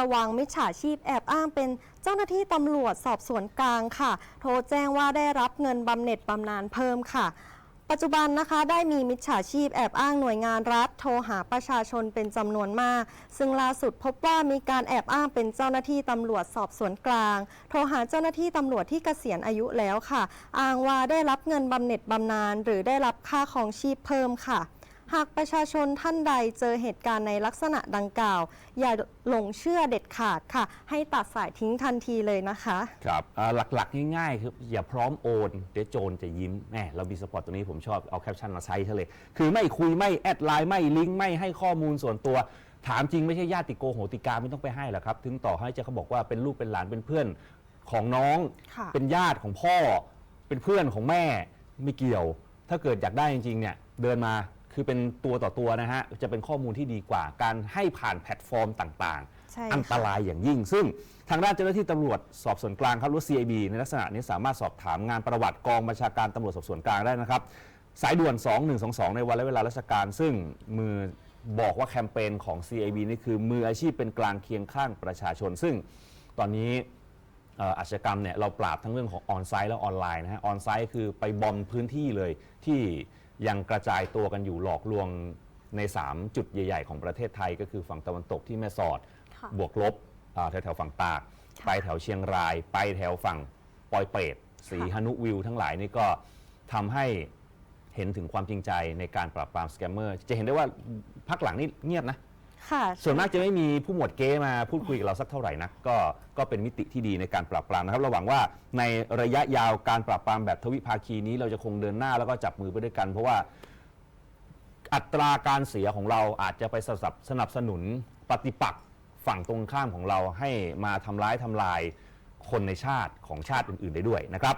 ระวังมิจฉาชีพแอบอ้างเป็นเจ้าหน้าที่ตำรวจสอบสวนกลางค่ะ โทรแจ้งว่าได้รับเงินบำเหน็จบำนาญเพิ่มค่ะ ปัจจุบันนะคะได้มีมิจฉาชีพแอบอ้างหน่วยงานรัฐ โทรหาประชาชนเป็นจำนวนมาก ซึ่งล่าสุดพบว่ามีการแอบอ้างเป็นเจ้าหน้าที่ตำรวจสอบสวนกลาง โทรหาเจ้าหน้าที่ตำรวจที่เกษียณอายุแล้วค่ะ อ้างว่าได้รับเงินบำเหน็จบำนาญหรือได้รับค่าของชีพเพิ่มค่ะ หากประชาชนท่านใดเจอเหตุการณ์ในลักษณะดังกล่าว อย่าหลงเชื่อเด็ดขาดค่ะ ให้ตัดสายทิ้งทันทีเลยนะคะ ครับอ่าหลักๆ ง่ายๆ คืออย่าพร้อมโอน เดี๋ยวโจรจะยิ้มแหมเรามีสปอร์ตตัวนี้ผมชอบเอาแคปชั่นมาใช้ซะเลย คือไม่คุยไม่แอดไลน์ไม่ลิงก์ไม่ให้ข้อมูลส่วนตัว ถามจริงไม่ใช่ญาติโกโหติกาไม่ต้องไปให้หรอกครับ ถึงต่อให้จะเขาบอกว่าเป็นลูกเป็นหลานเป็นเพื่อนของน้อง ค่ะ เป็นญาติของพ่อ เป็นเพื่อนของแม่ไม่เกี่ยว ถ้าเกิดอยากได้จริงๆเนี่ยเดินมา คือเป็นตัวต่อตัวนะฮะจะเป็นข้อมูลที่ดีกว่า การให้ผ่านแพลตฟอร์มต่างๆใช่อันตค่ะรายอย่างยิ่ง ซึ่งทางด้านเจ้าหน้าที่ตำรวจสอบสวนกลางครับหรือ CIB ในลักษณะนี้สามารถสอบถามงานประวัติกองบัญชาการตำรวจสอบสวนกลางได้นะครับสายด่วน 2122 ในวันและเวลาราชการ ซึ่งมือบอกว่าแคมเปญของ CIB นี่คือมืออาชีพเป็นกลางเคียงข้างประชาชน ซึ่งตอนนี้ เอ่ออาชญากรรมเนี่ยเราปราบทั้งเรื่องของออนไซต์และออนไลน์นะฮะออนไซต์คือไปบอมพื้นที่เลยที่ ยังกระจายตัวกันอยู่หลอกลวงใน 3 จุดใหญ่ ๆ ของประเทศไทย ก็คือฝั่งตะวันตกที่แม่สอด ค่ะ บวกลบอ่าแถวๆฝั่งตาก ค่ะไปแถวเชียงราย ไปแถวฝั่งปอยเปรตสีค่ะฮนุวิวทั้งหลายนี่ก็ทำให้เห็นถึงความจริงใจในการปราบปรามสแกมเมอร์ จะเห็นได้ว่าพักหลังนี่เงียบนะ ค่ะ ส่วนมากจะไม่มีผู้หมวดเก้มาพูดคุยกับเราสักเท่าไหร่นักก็ก็เป็นมิติที่ดีในการปราบปรามนะครับเราหวังว่าในระยะยาวการปราบปรามแบบทวิภาคีนี้เราจะคงเดินหน้าแล้วก็จับมือไปด้วยกัน เพราะว่าอัตราการเสียของเราอาจจะไปสนับสนับสนุนปฏิปักษ์ฝั่งตรงข้ามของเราให้มาทำร้ายทำลายคนในชาติของชาติอื่น ๆ ได้ด้วยนะครับ